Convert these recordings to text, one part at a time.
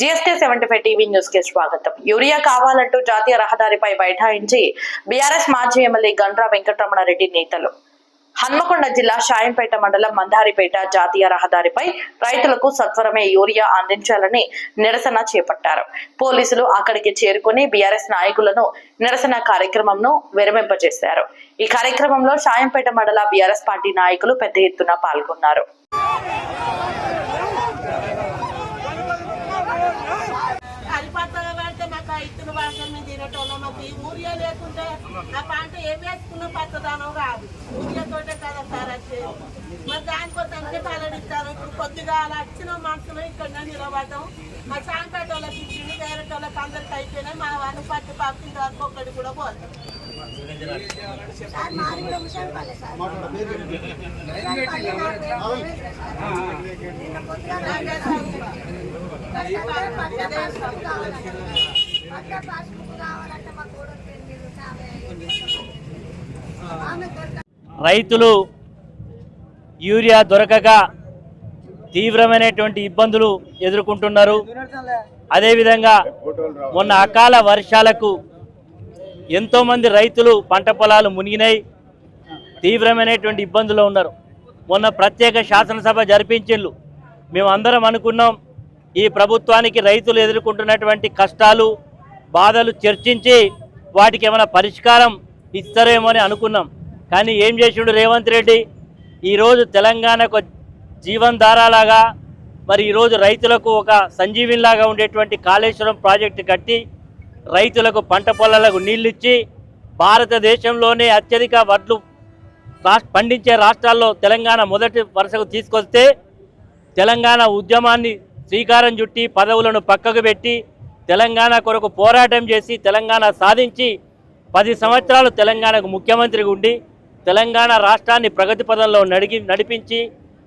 GST seventy five TV న్యూస్కి స్వాగతం. Urea కావాలంటూ జాతీయ రహదారిపై బైఠాయించి బీఆర్ఎస్ మాజీ ఎమ్మెల్యే గండ్రా వెంకటరమణారెడ్డి నేతలు. హన్మకొండ జిల్లా షాయంపేట మండలం మందారిపేట జాతీయ రహదారిపై రైతులకు సత్వరమే యూరియా అందించాలని నిరసన చేపట్టారు. పోలీసులు అక్కడికి చేరుకుని బీఆర్ఎస్ నాయకులను నిరసన కార్యక్రమంను విరమింపజేశారు. ఈ కార్యక్రమంలో షాయంపేట మండల బీఆర్ఎస్ పార్టీ నాయకులు పెద్ద ఎత్తున పాల్గొన్నారు. మాకు ఈ ఊరియా లేకుంటే ఆ పంట ఏం వేసుకున్న పచ్చదనం రాదు ఊరియాతోటే కదా సార్ వచ్చేది. మరి దానికోసానికి తలడిస్తారు ఇప్పుడు కొద్దిగా అలా వచ్చిన మనుషులు ఇక్కడ నిలబడటం మా సాంపేట వాళ్ళకి ఇచ్చింది వేరే వాళ్ళకి అందరికి అయిపోయినాయి మా వాళ్ళు పట్టి పంపిన వరకు ఒక్కడి కూడా పోతాం రైతులు యూరియా దొరకక తీవ్రమైనటువంటి ఇబ్బందులు ఎదుర్కొంటున్నారు. అదేవిధంగా మొన్న అకాల వర్షాలకు ఎంతోమంది రైతులు పంట పొలాలు మునిగినాయి. తీవ్రమైనటువంటి ఇబ్బందులు ఉన్నారు. మొన్న ప్రత్యేక శాసనసభ జరిపించిళ్ళు మేము అందరం అనుకున్నాం ఈ ప్రభుత్వానికి రైతులు ఎదుర్కొంటున్నటువంటి కష్టాలు బాధలు చర్చించి వాటికి ఏమైనా పరిష్కారం ఇస్తారేమో అని అనుకున్నాం. కానీ ఏం చేసిండు రేవంత్ రెడ్డి? ఈరోజు తెలంగాణకు జీవనధారాలాగా మరి ఈరోజు రైతులకు ఒక సంజీవినిలాగా ఉండేటువంటి కాళేశ్వరం ప్రాజెక్టు కట్టి రైతులకు పంట పొలాలకు నీళ్ళు ఇచ్చి భారతదేశంలోనే అత్యధిక వడ్లు పండించే రాష్ట్రాల్లో తెలంగాణ మొదటి వరుసకు తీసుకొస్తే తెలంగాణ ఉద్యమాన్ని శ్రీకారం చుట్టి పదవులను పక్కకు పెట్టి తెలంగాణ కొరకు పోరాటం చేసి తెలంగాణ సాధించి పది సంవత్సరాలు తెలంగాణకు ముఖ్యమంత్రిగా ఉండి తెలంగాణ రాష్ట్రాన్ని ప్రగతి పదంలో నడిగి నడిపించి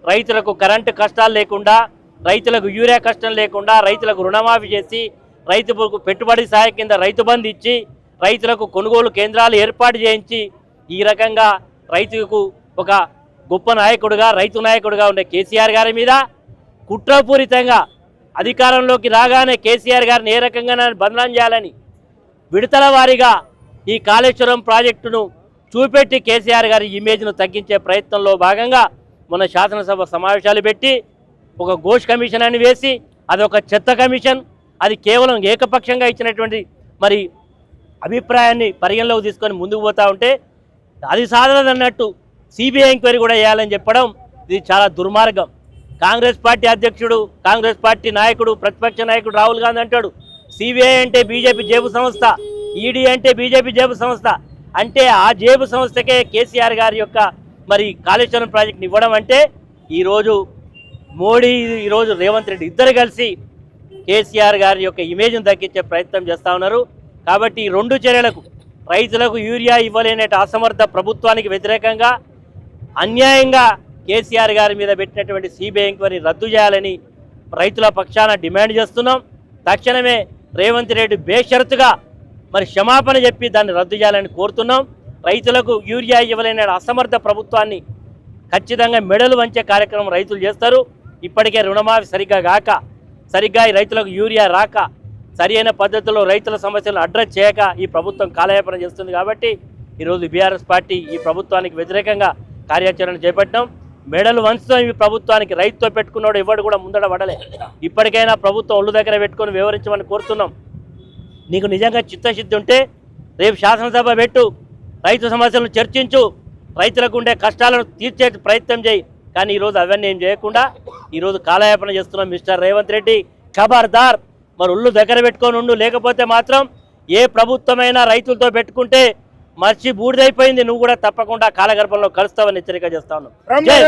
రైతులకు కరెంటు కష్టాలు లేకుండా రైతులకు యూరియా కష్టం లేకుండా రైతులకు రుణమాఫీ చేసి రైతులకు పెట్టుబడి సహాయ కింద రైతు బంధు ఇచ్చి రైతులకు కొనుగోలు కేంద్రాలు ఏర్పాటు చేయించి ఈ రకంగా రైతుకు ఒక గొప్ప నాయకుడుగా రైతు నాయకుడుగా ఉండే కేసీఆర్ గారి మీద కుట్రపూరితంగా అధికారంలోకి రాగానే కేసీఆర్ గారిని ఏ రకంగా బంధనం చేయాలని విడతల వారీగా ఈ కాళేశ్వరం ప్రాజెక్టును చూపెట్టి కేసీఆర్ గారి ఇమేజ్ను తగ్గించే ప్రయత్నంలో భాగంగా మన శాసనసభ సమావేశాలు పెట్టి ఒక ఘోష్ కమిషన్ అని వేసి అది ఒక చెత్త కమిషన్. అది కేవలం ఏకపక్షంగా ఇచ్చినటువంటి మరి అభిప్రాయాన్ని పరిగణలోకి తీసుకొని ముందుకు పోతా ఉంటే అది సాధనదన్నట్టు సిబిఐ ఎంక్వైరీ కూడా వేయాలని చెప్పడం ఇది చాలా దుర్మార్గం. కాంగ్రెస్ పార్టీ అధ్యక్షుడు కాంగ్రెస్ పార్టీ నాయకుడు ప్రతిపక్ష నాయకుడు రాహుల్ గాంధీ అంటాడు సిబిఐ అంటే బీజేపీ జేబు సంస్థ ఈడీ అంటే బీజేపీ జేబు సంస్థ. అంటే ఆ జేబు సంస్థకే కేసీఆర్ గారి యొక్క మరి కాళేశ్వరం ప్రాజెక్ట్ని ఇవ్వడం అంటే ఈరోజు మోడీ ఈరోజు రేవంత్ రెడ్డి ఇద్దరు కలిసి కేసీఆర్ గారి యొక్క ఇమేజ్ను దక్కించే ప్రయత్నం చేస్తూ ఉన్నారు. కాబట్టి ఈ రెండు చర్యలకు రైతులకు యూరియా ఇవ్వలేని అసమర్థ ప్రభుత్వానికి వ్యతిరేకంగా అన్యాయంగా కేసీఆర్ గారి మీద పెట్టినటువంటి సిబిఐ ఎంక్వైరీ రద్దు చేయాలని రైతుల పక్షాన డిమాండ్ చేస్తున్నాం. తక్షణమే రేవంత్ రెడ్డి బేషరతుగా మరి క్షమాపణ చెప్పి దాన్ని రద్దు చేయాలని కోరుతున్నాం. రైతులకు యూరియా ఇవ్వలేని అసమర్థ ప్రభుత్వాన్ని ఖచ్చితంగా మెడలు వంచే కార్యక్రమం రైతులు చేస్తారు. ఇప్పటికే రుణమాఫీ సరిగ్గా కాక సరిగ్గా రైతులకు యూరియా రాక సరి అయిన పద్ధతిలో రైతుల సమస్యలను అడ్రస్ చేయక ఈ ప్రభుత్వం కాలయాపన చేస్తుంది కాబట్టి ఈరోజు బీఆర్ఎస్ పార్టీ ఈ ప్రభుత్వానికి వ్యతిరేకంగా కార్యాచరణ చేపట్టడం మెడలు వంచడం ఈ ప్రభుత్వానికి. రైతుతో పెట్టుకున్నాడు ఎవడు కూడా ముందడ పడలే ఇప్పటికైనా ప్రభుత్వం ఒళ్ళు దగ్గర పెట్టుకొని వివరించమని కోరుతున్నాం. నీకు నిజంగా చిత్తశుద్ధి ఉంటే రేపు శాసనసభ పెట్టు రైతు సమస్యలను చర్చించు రైతులకు ఉండే కష్టాలను తీర్చే ప్రయత్నం చేయి. కానీ ఈరోజు అవన్నీ ఏం చేయకుండా ఈరోజు కాలయాపన చేస్తున్నాం మిస్టర్ రేవంత్ రెడ్డి ఖబర్దార్. మరి ఒళ్ళు దగ్గర పెట్టుకొని ఉండు లేకపోతే మాత్రం ఏ ప్రభుత్వమైనా రైతులతో పెట్టుకుంటే మర్చి బూడిదైపోయింది. నువ్వు కూడా తప్పకుండా కాలగర్భంలో కలుస్తావని హెచ్చరిక చేస్తా ఉన్నావు. జై-